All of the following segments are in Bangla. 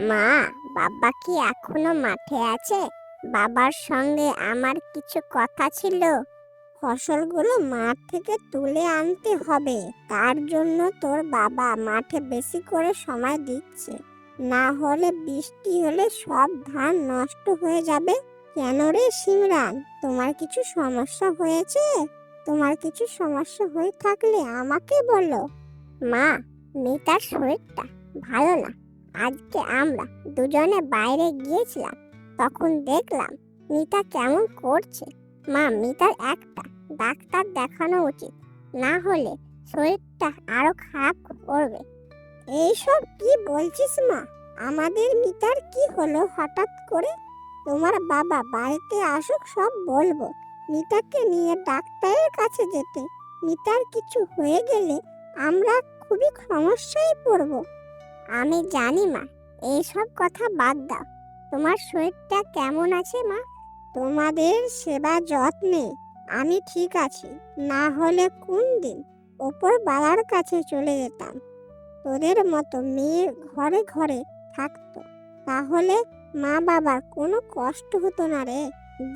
মা, বাবা কি এখনও মাঠে আছে? বাবার সঙ্গে আমার কিছু কথা ছিল। ফসলগুলো মাঠ থেকে তুলে আনতে হবে। তার জন্য তোর বাবা মাঠে বেশি করে সময় দিচ্ছে। না হলে বৃষ্টি হলে সব ধান নষ্ট হয়ে যাবে। কেন রে সিমরান তোমার কিছু সমস্যা হয়েছে? তোমার কিছু সমস্যা হয়ে থাকলে আমাকে বলো। মা মিতার শরীরটা ভালো না। আজকে আমরা দুজনে বাইরে গিয়েছিলাম, তখন দেখলাম মিতা কেমন করছে। মা, মিতার একটা ডাক্তার দেখানো উচিত, না হলে শরীরটা আরও খারাপ করবে। এইসব কি বলছিস মা? আমাদের মিতার কি হলো হঠাৎ করে? তোমার বাবা বাড়িতে আসুক, সব বলব। মিতাকে নিয়ে ডাক্তারের কাছে যেতে। মিতার কিছু হয়ে গেলে আমরা খুবই সমস্যায় পড়ব। আমি জানি মা, এইসব কথা বাদ দাও। তোমার শরীরটা কেমন আছে মা? তোমাদের সেবা যত্নে আমি ঠিক আছি, না হলে কোন দিন ওপর বাবার কাছে চলে যেতাম। তোদের মতো মেয়ে ঘরে ঘরে থাকতো, তাহলে মা বাবার কোনো কষ্ট হতো না রে।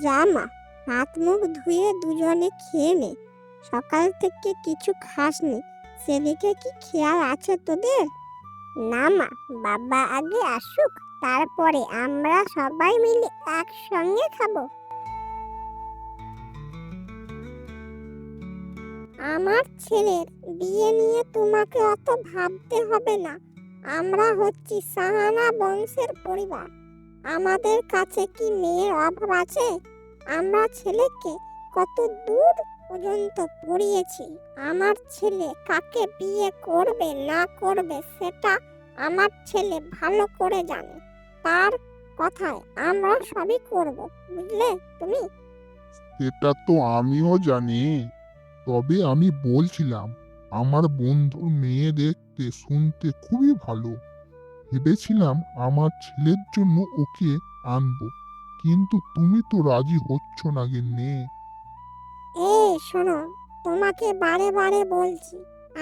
যা মা, হাত মুখ ধুয়ে দুজনে খেয়ে নে। সকাল থেকে কিছু খাসনি, সেদিকে কি খেয়াল আছে তোদের? না মা, বাবা আগে আসুক, তারপরে আমরা সবাই মিলে একসঙ্গে খাব। আমার ছেলের বিয়ে নিয়ে তোমাকে অত ভাবতে হবে না। আমরা হচ্ছি সাহানা বংশের পরিবার। আমাদের কাছে কি মেয়ের অভাব আছে? আমরা ছেলেকে কত দূর পর্যন্ত পড়িয়েছি। আমার ছেলে কাকে বিয়ে করবে, না করবে, সেটা আমার ছেলে ভালো করে জানে। তার কথায় আমরা সবই করব, বুঝলে তুমি? সেটা তো আমিও জানি। তবে আমি বলছিলাম, আমার বন্ধুর মেয়ে দেখতে শুনতে খুবই ভালো। ভেবেছিলাম আমার ছেলের জন্য ওকে আনব, কিন্তু তুমি তো রাজি হচ্ছ না এই শোনো, তোমাকে বারে বারে বলছি,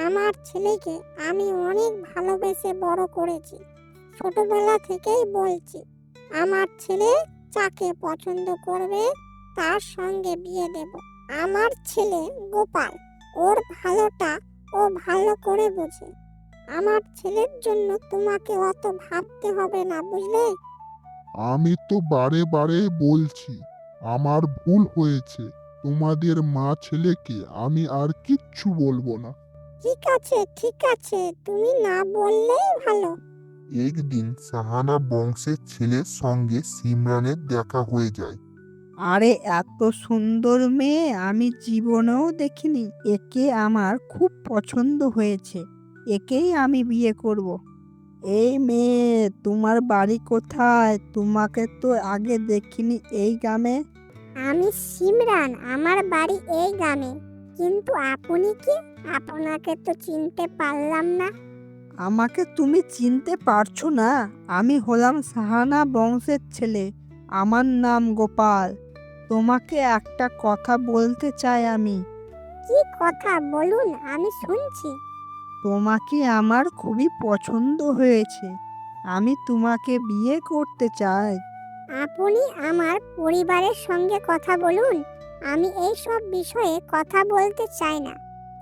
আমার ছেলেকে আমি অনেক ভালোবেসে বড় করেছি। ছোটবেলা থেকেই বলছি, আমার ছেলে যাকে পছন্দ করবে তার সঙ্গে বিয়ে দেব। আমার ছেলে গোপাল, ওর ভালোটা ও ভালো করে বোঝে। আমার ছেলের জন্য তোমাকে অত ভাবতে হবে না, বুঝলে? আমি তো বারে বারে বলছি, আমার ভুল হয়েছে। তোমাদের মা ছেলেকে আমি আর কিচ্ছু বলব না। ঠিক আছে ঠিক আছে তুমি না বললেই ভালো। একদিন সাহানা বংশের ছেলের সঙ্গে সিমরানের দেখা হয়ে যায়। আরে এত সুন্দর মেয়ে আমি জীবনেও দেখিনি। একে আমার খুব পছন্দ হয়েছে। একেই আমি বিয়ে করব। এই মেয়ে তোমার বাড়ি কোথায়? তোমাকে তো আগে দেখিনি এই গ্রামে। আমি সিমরান আমার বাড়ি এই গ্রামে। কিন্তু আপনি কি? আপনাকে তো চিনতে পারলাম না। আমাকে তুমি চিনতে পারছ না। আমি হলাম সাহানা বংশের ছেলে। আমার নাম গোপাল। তোমাকে একটা কথা বলতে চাই আমি। কি কথা? বলুন আমি শুনছি। তোমাকে আমার খুবই পছন্দ হয়েছে। আমি তোমাকে বিয়ে করতে চাই। আপনি আমার পরিবারের সঙ্গে কথা বলুন। আমি এই সব বিষয়ে কথা বলতে চাই না।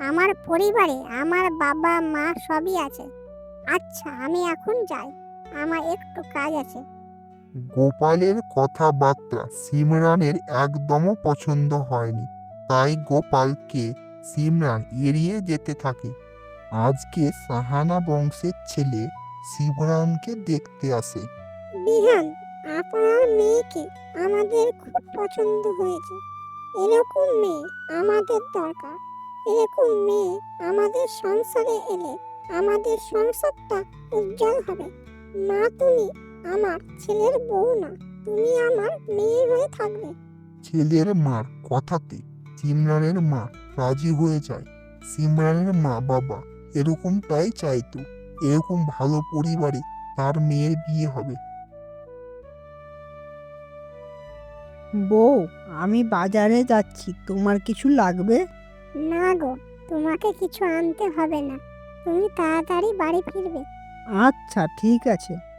আমার পরিবারে আমার বাবা মা সবই আছে। আচ্ছা আমি এখন যাই। আমার একটু কাজ আছে। গোপালের কথাবার্তা সিমরানের একদমও পছন্দ হয়নি। তাই গোপালকে সিমরান এড়িয়ে যেতে থাকে। আজকে সাহানা বংশের ছেলে সিমরানকে দেখতে আসে। বিহান আপনার মেয়েকে আমাদের খুব পছন্দ হয়েছে। এরকম মেয়ে আমাদের দরকার। এরকম মেয়ে আমাদের সংসারে এলে আমাদের সংসারটা উজ্জ্বল হবে। মা তুমি আমার ছেলের বউ না, তুমি আমার মেয়ে হয়ে থাকবে। ছেলের মার কথাতে সিমরানের মা রাজি হয়ে যায়। সিমরানের মা বাবা এরকমটাই চাইতো। এরকম ভালো পরিবারে তার মেয়ের বিয়ে হবে। বউ আমি বাজারে যাচ্ছি। তোমার কিছু লাগবে? না গো তোমাকে কিছু আনতে হবে না। তুমি তাড়াতাড়ি বাড়ি ফিরবে। আচ্ছা ঠিক আছে।